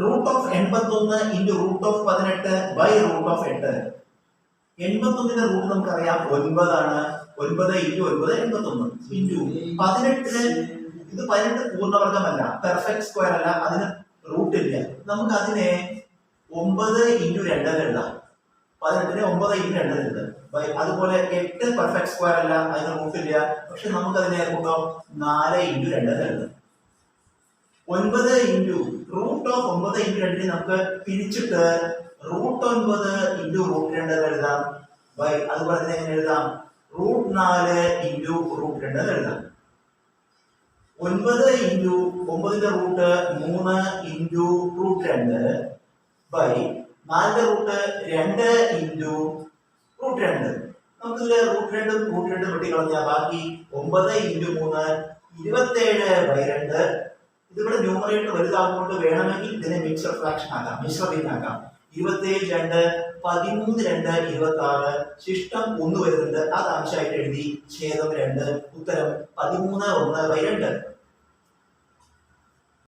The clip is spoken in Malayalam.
റൂട്ട് ഓഫ് എൺപത്തൊന്ന് ഇന്റു റൂട്ട് ഓഫ് പതിനെട്ട് ബൈ റൂട്ട് ഓഫ് എട്ട്. എൺപത്തൊന്നിന്റെ റൂട്ട് നമുക്കറിയാം ഒൻപതാണ്. ഒൻപത് ഇന്റു ഒൻപത് എൺപത്തൊന്ന്. ഇന്റു പതിനെട്ടിന് ഇത് പതിനെട്ട് പൂർണവർഗമല്ല പെർഫെക്റ്റ് സ്ക്വയർ അല്ല. അതിന് റൂട്ട് ഇല്ല. നമുക്ക് അതിനെ ഒമ്പത് ഇന്റു രണ്ട് എഴുതാം. പതിനെട്ടിന് ഒമ്പത് ഇന്റു രണ്ട് എഴുതാം. അതുപോലെ എട്ട് പെർഫെക്റ്റ് സ്ക്വയർ അല്ല. അതിന് റൂട്ട് ഇല്ല. പക്ഷെ നമുക്ക് അതിനെ കൂട്ടോ നാല് ഇന്റു രണ്ട് എഴുതാം. ഒൻപത് ഇന്റു റൂട്ട് ഓഫ് രണ്ടിനെ നമുക്ക് തിരിച്ചിട്ട് റൂട്ട് ഒൻപത് ഇന്റു റൂട്ട് രണ്ട് എഴുതാം. ബൈ. അതുപോലെ തന്നെ എങ്ങനെ എഴുതാം? റൂട്ട് നാല് ഇന്റു റൂട്ട് രണ്ട് എഴുതാം. ഒൻപത് ഇന്റു ഒമ്പതിന്റെ റൂട്ട് മൂന്ന് ഇന്റു റൂട്ട് രണ്ട്. ബൈ. നാലിന്റെ റൂട്ട് രണ്ട് ഇന്റു റൂട്ട് രണ്ട്. നമുക്കിതിൽ റൂട്ട് രണ്ടും റൂട്ട് രണ്ടും വെട്ടിക്കളഞ്ഞാൽ ബാക്കി ഒമ്പത് ഇന്റു മൂന്ന് ഇരുപത്തേഴ് ബൈ രണ്ട്. ഇതിവിടെ ന്യൂമറേറ്റർ വലുതാകൊണ്ട് വേണമെങ്കിൽ ഇതിനെ മിക്സർ ഫ്രാക്ഷൻ ആക്കാം. മിശ്ര ഭിന്നാക്കാം ഇരുപത്തേഴ് രണ്ട് പതിമൂന്ന് രണ്ട് ഇരുപത്തി ആറ് ശിഷ്ടം ഒന്ന് വരുന്നുണ്ട്. അത് ആവശ്യമായിട്ട് എഴുതി ഛേദം രണ്ട് ഉത്തരം പതിമൂന്ന് ഒന്ന് ബൈ രണ്ട്